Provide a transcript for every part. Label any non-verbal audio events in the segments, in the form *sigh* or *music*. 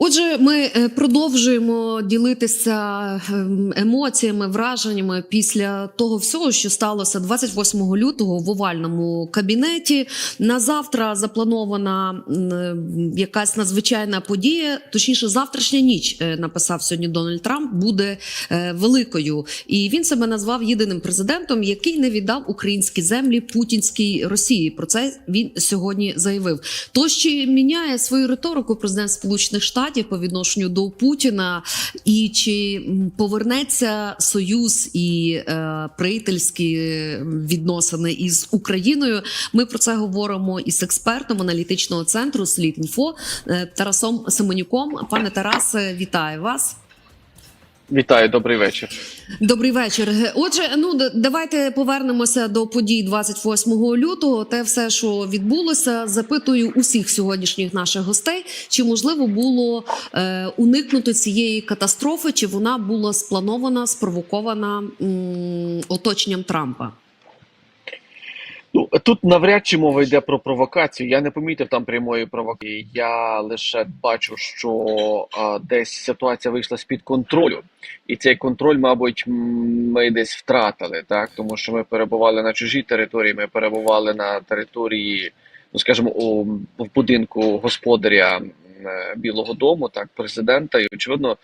Отже, ми е, продовжуємо ділитися ем, емоціями, враженнями після того всього, що сталося 28 лютого в овальному кабінеті. На завтра запланована якась надзвичайна подія. Точніше, завтрашня ніч е, написав сьогодні Дональд Трамп, буде е, великою, і він себе назвав єдиним президентом, який не віддав українські землі путінській Росії. Про це він сьогодні заявив. Тож чи міняє свою риторику президент Сполучених Штатів по відношенню до Путіна, і чи повернеться союз і е, приятельські відносини із Україною? Ми про це говоримо із експертом аналітичного центру «Слід.Інфо» е, Тарасом Семенюком. Пане Тарасе, вітаю вас. Вітаю, добрий вечір. Добрий вечір. Отже, ну давайте повернемося до подій 28 лютого. Те все, що відбулося, запитую усіх сьогоднішніх наших гостей, чи можливо було е, уникнути цієї катастрофи, чи вона була спланована, спровокована м, оточенням Трампа. Ну тут навряд чи мова йде про провокацію. Я не помітив там прямої провокації. Я лише бачу, що а, десь ситуація вийшла з під контролю, і цей контроль, мабуть, ми десь втратили, так тому що ми перебували на чужій території. Ми перебували на території, ну скажімо, у в будинку господаря е, Білого Дому, так президента, і очевидно,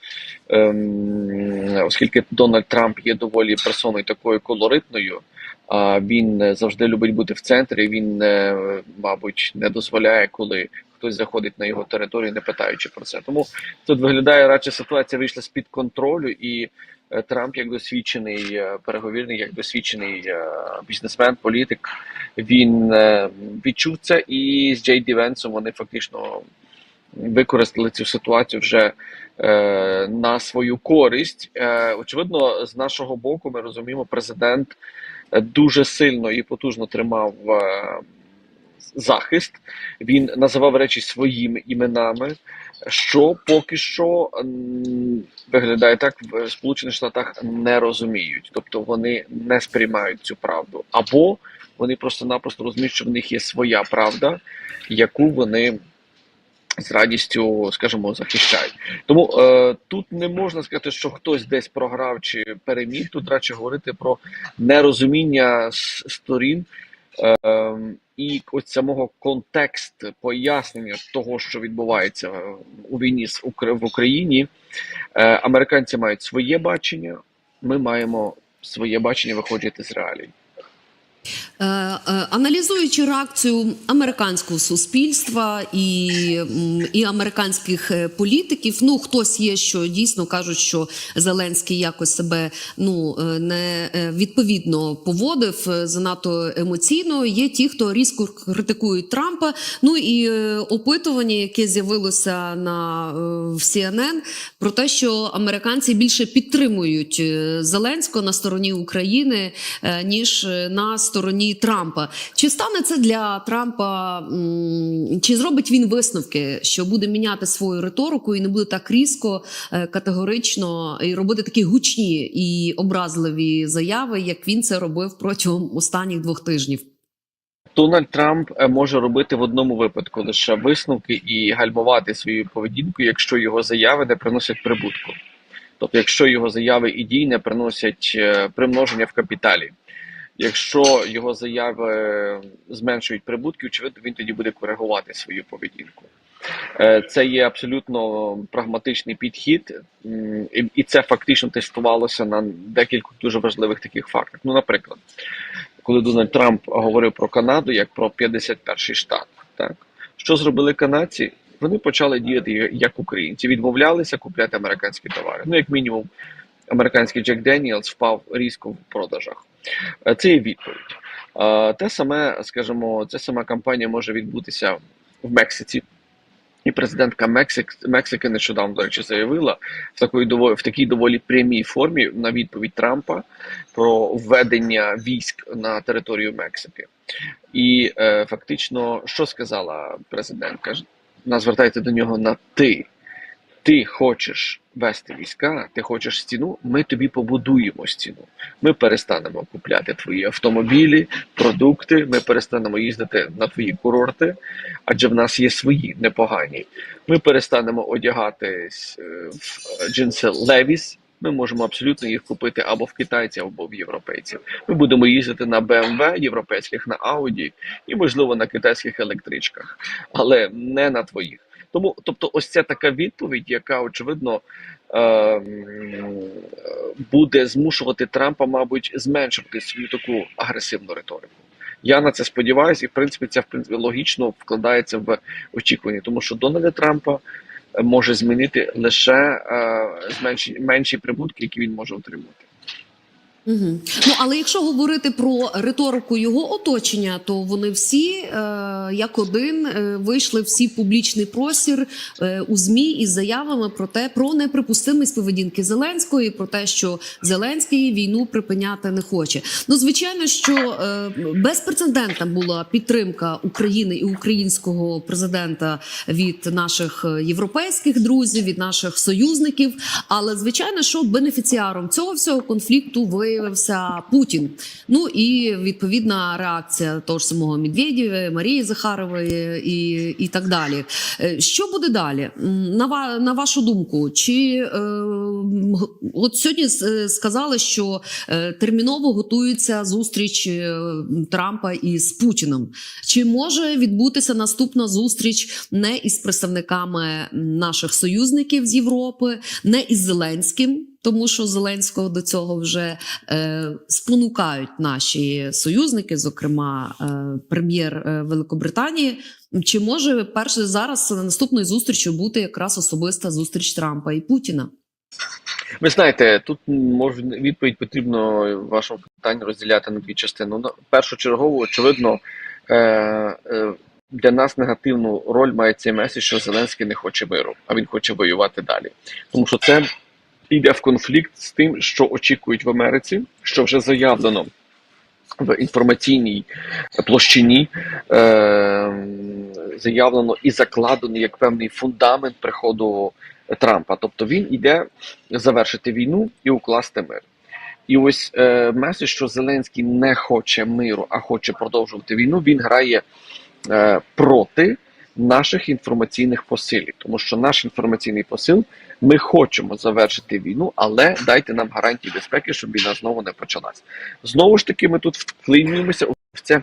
ем, оскільки Дональд Трамп є доволі персоною такою колоритною. Він е, завжди любить бути в центрі. Він, е, мабуть, не дозволяє, коли хтось заходить на його територію, не питаючи про це. Тому тут виглядає радше ситуація вийшла з під контролю, і е, Трамп, як досвідчений переговірник, як досвідчений бізнесмен, політик, він відчув це, і з Джей Ді Венсом вони фактично використали цю ситуацію вже е, на свою користь. Е, очевидно, з нашого боку, ми розуміємо, президент дуже сильно і потужно тримав е, захист. Він називав речі своїми іменами, що поки що виглядає так в Сполучених Штатах не розуміють, тобто вони не сприймають цю правду, або вони просто-напросто розуміють, що в них є своя правда, яку вони з радістю, скажімо, захищають. Тому е, тут не можна сказати, що хтось десь програв чи переміг. Тут радше говорити про нерозуміння сторін. Е, і ось самого контекст пояснення того, що відбувається у війні з в Україні. Е, американці мають своє бачення, ми маємо своє бачення виходити з реалій. Е, е, Аналізуючи реакцію американського суспільства і, і американських е, політиків, ну хтось є, що дійсно кажуть, що Зеленський якось себе ну не відповідно поводив занадто емоційно. Є ті, хто різко критикують Трампа. Ну і опитування, яке з'явилося на в CNN, про те, що американці більше підтримують Зеленського на стороні України, ніж на стороні Трампа. Чи стане це для Трампа? Чи зробить він висновки, що буде міняти свою риторику і не буде так різко, е, категорично і робити такі гучні і образливі заяви, як він це робив протягом останніх двох тижнів? Дональд Трамп е, може робити в одному випадку лише висновки і гальмувати свою поведінку, якщо його заяви не приносять прибутку. Тобто, якщо його заяви і дії не приносять е, примноження в капіталі. Якщо його заяви зменшують прибутки, очевидно, він тоді буде коригувати свою поведінку. Е, Це є абсолютно прагматичний підхід, і- це фактично тестувалося на декількох дуже важливих таких фактах. Ну, наприклад, коли Дональд Трамп говорив про Канаду як про 51-й штат, так що зробили канадці? Вони почали діяти як українці, відмовлялися купляти американські товари. Ну, як мінімум, американський Джек Деніелс впав різко в продажах. Е, Це є відповідь. Е, Те саме, скажімо, ця сама кампанія може відбутися в Мексиці. І президентка Мексик, Мексики нещодавно, до речі, заявила в такої доволі в такій доволі прямій формі на відповідь Трампа про введення військ на територію Мексики. І е, фактично, що сказала президентка? Вона звертається до нього на ти. Ти хочеш вести війська, ти хочеш стіну, ми тобі побудуємо стіну. Ми перестанемо купляти твої автомобілі, продукти, ми перестанемо їздити на твої курорти, адже в нас є свої непогані. Ми перестанемо одягатись е, в джинси Levi's, Ми можемо абсолютно їх купити або в китайців, або в європейців. Ми будемо їздити на BMW, європейських на Audi і, можливо, на китайських електричках, але не на твоїх. Тому, тобто, ось ця така відповідь, яка очевидно е, буде змушувати Трампа, мабуть, зменшувати свою таку агресивну риторику. Я на це сподіваюся, і в принципі це в принципі логічно вкладається в очікування, тому що Дональда Трампа е, може змінити лише е, зменші менші прибутки, які він може отримати. Угу. Ну але якщо говорити про риторику його оточення, то вони всі е, як один е, вийшли всі публічний простір е, у змі із заявами про те, про неприпустимість поведінки Зеленського і про те, що Зеленський війну припиняти не хоче. Ну звичайно, що е, безпрецедентна була підтримка України і українського президента від наших е, європейських друзів, від наших союзників. Але звичайно, що бенефіціаром цього всього конфлікту виявився Путін. Ну і відповідна реакція того ж самого Медведєва, Марії Захарової і, і так далі. Е, Що буде далі? На, на вашу думку, чи е, от сьогодні е, сказали, що е, терміново готується зустріч Трампа із Путіним? Чи може відбутися наступна зустріч не із представниками наших союзників з Європи, не із Зеленським? Тому що Зеленського до цього вже е, спонукають наші союзники, зокрема е, прем'єр е, Великобританії. Чи може перше зараз на наступною зустрічю бути якраз особиста зустріч Трампа і Путіна? Ви знаєте, тут може відповідь потрібно вашому питанню розділяти на дві частини. Ну, першочергово, очевидно, е, е, для нас негативну роль має цей меседж, що Зеленський не хоче миру, а він хоче воювати далі. Тому що це йде в конфлікт з тим, що очікують в Америці, що вже заявлено в інформаційній площині, е, заявлено і закладено як певний фундамент приходу Трампа. Тобто він іде завершити війну і укласти мир. І ось е, меседж, що Зеленський не хоче миру, а хоче продовжувати війну. Він грає е, проти наших інформаційних посилів, тому що наш інформаційний посил ми хочемо завершити війну, але дайте нам гарантії безпеки, щоб війна знову не почалась. Знову ж таки, ми тут вклинюємося в це е,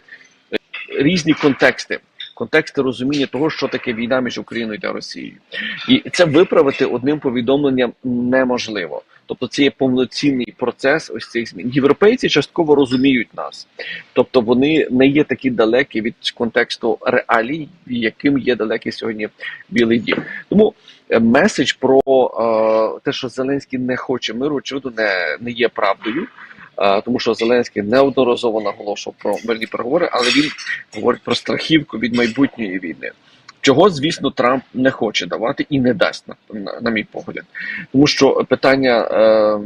різні контексти. Контексти розуміння того, що таке війна між Україною та Росією, і це виправити одним повідомленням неможливо. Тобто це є повноцінний процес ось цих змін. Європейці частково розуміють нас, тобто вони не є такі далекі від контексту реалій, яким є далекий сьогодні Білий Дім. Тому е, меседж про е, те, що Зеленський не хоче миру, очевидно, не, не є правдою. Е, Тому що Зеленський неодноразово наголошував про мирні переговори, але він говорить про страхівку від майбутньої війни. Чого, звісно, Трамп не хоче давати і не дасть, на, на, на мій погляд. Тому що питання е,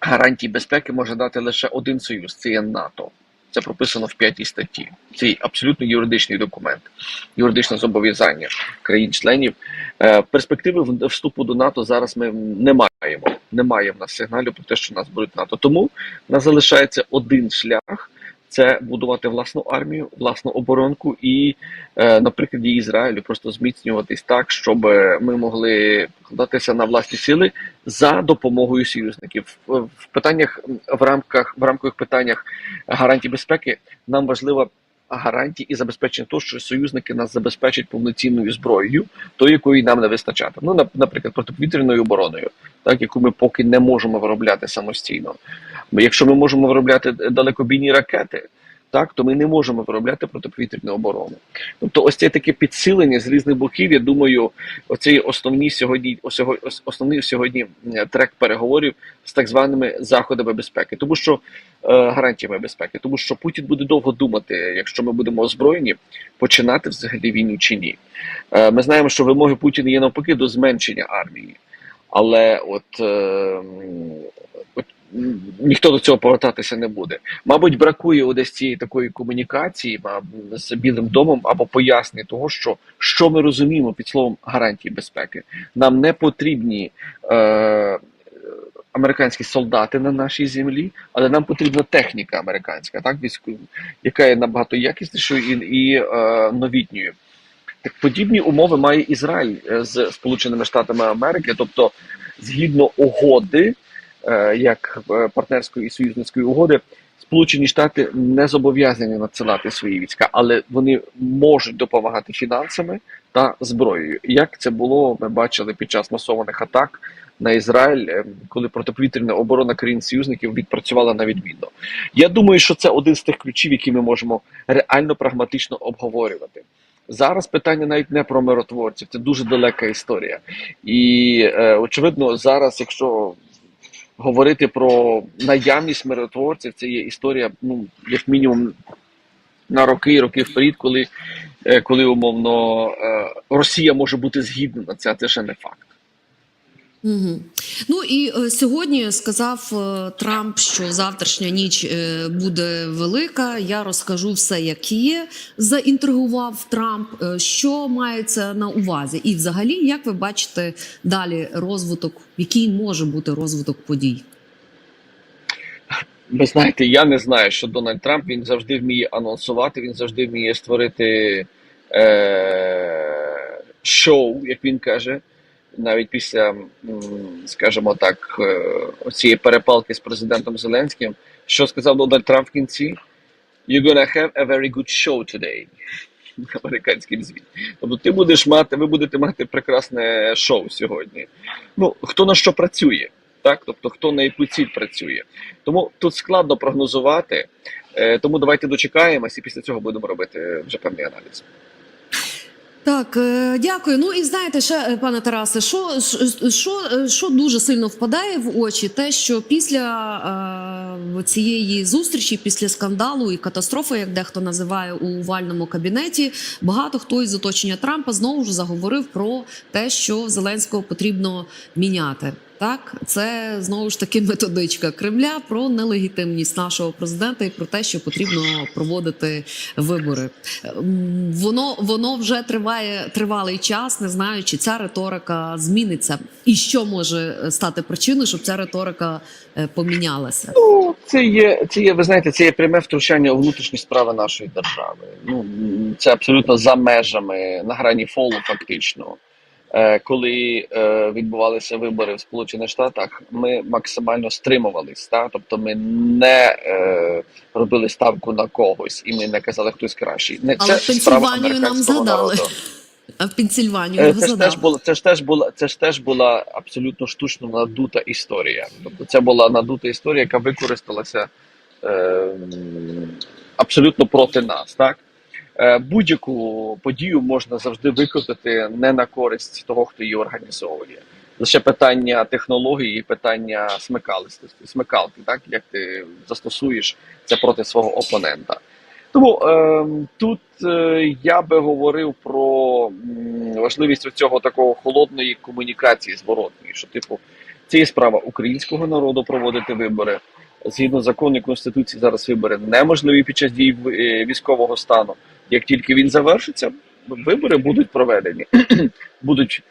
гарантій безпеки може дати лише один союз це є НАТО. Це прописано в п'ятій статті. Це абсолютно юридичний документ, юридичне зобов'язання країн-членів. Е, перспективи вступу до НАТО зараз ми не маємо. Немає в нас сигналів про те, що нас беруть НАТО. Тому в нас залишається один шлях. Це будувати власну армію, власну оборонку і, е, на Ізраїлю, просто зміцнюватись так, щоб ми могли покладатися на власні сили за допомогою союзників. В, питаннях в рамках в рамкових питаннях гарантій безпеки нам важлива гарантії і забезпечення того, що союзники нас забезпечать повноцінною зброєю, тою, якої нам не вистачати. Ну, нап- наприклад, протиповітряною обороною, так яку ми поки не можемо виробляти самостійно. Якщо ми можемо виробляти далекобійні ракети. Так, то ми не можемо виробляти протиповітряну оборону. Тобто, ось це таке підсилення з різних боків. Я думаю, оцей основні сьогодні, основний сьогодні е, трек переговорів з так званими заходами безпеки, тому що е, гарантіями безпеки, тому що Путін буде довго думати, якщо ми будемо озброєні, починати взагалі війну чи ні. Е, ми знаємо, що вимоги Путіна є навпаки до зменшення армії, але от, е, м, от м, ніхто до цього повертатися не буде. Мабуть, бракує десь цієї такої комунікації з Білим домом або пояснення того, що, що ми розуміємо під словом гарантії безпеки. Нам не потрібні. Е, Американські солдати на нашій землі, але нам потрібна техніка американська, так військова, яка є набагато якіснішою і, і е, новітньою. Так подібні умови має Ізраїль е, з Сполученими Штатами Америки, тобто згідно угоди, як е, партнерської і союзницької угоди, Сполучені Штати не зобов'язані надсилати свої війська, але вони можуть допомагати фінансами та зброєю. Як це було, ми бачили під час масованих атак на Ізраїль, е, коли протиповітряна оборона країн союзників відпрацювала на відмінно. Я думаю, що це один з тих ключів, які ми можемо реально прагматично обговорювати. Зараз питання навіть не про миротворців, це дуже далека історія. І е, очевидно, зараз, якщо говорити про наявність миротворців, це є історія, ну як мінімум на роки і роки вперед, коли, е, коли умовно е, Росія може бути згідна на це, це ще не факт. Угу. Ну і е, сьогодні сказав е, Трамп, що завтрашня ніч е, буде велика. Я розкажу все, як є. Заінтригував Трамп. Е, що мається на увазі? І, взагалі, як ви бачите далі розвиток, який може бути розвиток подій? Ви знаєте, я не знаю, що Дональд Трамп він завжди вміє анонсувати, він завжди вміє створити е- шоу, як він каже. Навіть після, скажімо так, е, цієї перепалки з президентом Зеленським, що сказав Дональд Трамп в кінці? You're gonna have a very good show today. *laughs* Американський звіт. Тобто ти будеш мати, ви будете мати прекрасне шоу сьогодні. Ну, хто на що працює, так? Тобто хто на яку ціль працює. Тому тут складно прогнозувати. Е, тому давайте дочекаємось і після цього будемо робити вже певний аналіз. Так, е, дякую. Ну і знаєте, ще е, пане Тарасе, що, що, е, що дуже сильно впадає в очі, те, що після е, цієї зустрічі, після скандалу і катастрофи, як дехто називає у овальному кабінеті, багато хто із оточення Трампа знову ж заговорив про те, що Зеленського потрібно міняти. Так, це знову ж таки методичка Кремля про нелегітимність нашого президента і про те, що потрібно проводити вибори. Ем, Воно воно вже триває тривалий час. Не знаю, чи ця риторика зміниться, і що може стати причиною, щоб ця риторика е, помінялася. Ну, це є, це є, ви знаєте, це є пряме втручання у внутрішні справи нашої держави. Ну, це абсолютно за межами на грані фолу, фактично. Е, коли е, відбувалися вибори в Сполучених Штатах, ми максимально стримувались. Та? Тобто ми не е, робили ставку на когось і ми не казали, хтось кращий. Не Але це Пенсільванію нам народу. А в Пенсільванію його Це ж теж була це ж теж була це ж теж була абсолютно штучно надута історія. Тобто це була надута історія, яка використалася е, абсолютно проти нас. Так будь-яку подію можна завжди викрутити не на користь того, хто її організовує. Лише питання технології, питання смикалистості, смикалки, так як ти застосуєш це проти свого опонента. Тому е, тут е, я би говорив про важливість цього такого холодної комунікації зворотної, що типу це є справа українського народу проводити вибори. Згідно закону і конституції, зараз вибори неможливі під час дії е, військового стану. Як тільки він завершиться, вибори будуть проведені, *clears throat* будуть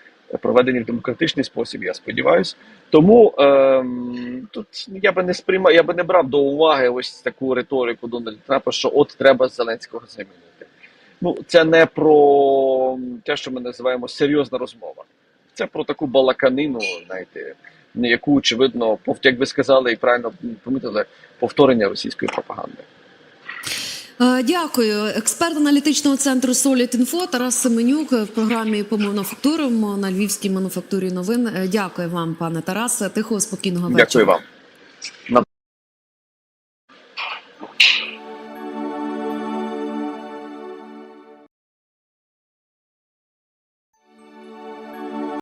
проведені в демократичний спосіб. Я сподіваюся. Тому ем, тут я би не сприймав, я би не брав до уваги ось таку риторику Дональда Трампа, що от треба Зеленського замінити. Ну це не про те, що ми називаємо серйозна розмова. Це про таку балаканину, знаєте, яку очевидно, як ви сказали і правильно помітили, повторення російської пропаганди. Е, Дякую. Експерт аналітичного центру Solid Info Тарас Семенюк в програмі по мануфактурам на Львівській мануфактурі новин. Е, Дякую вам, пане Тарасе. Тихого спокійного вечора. Дякую вам.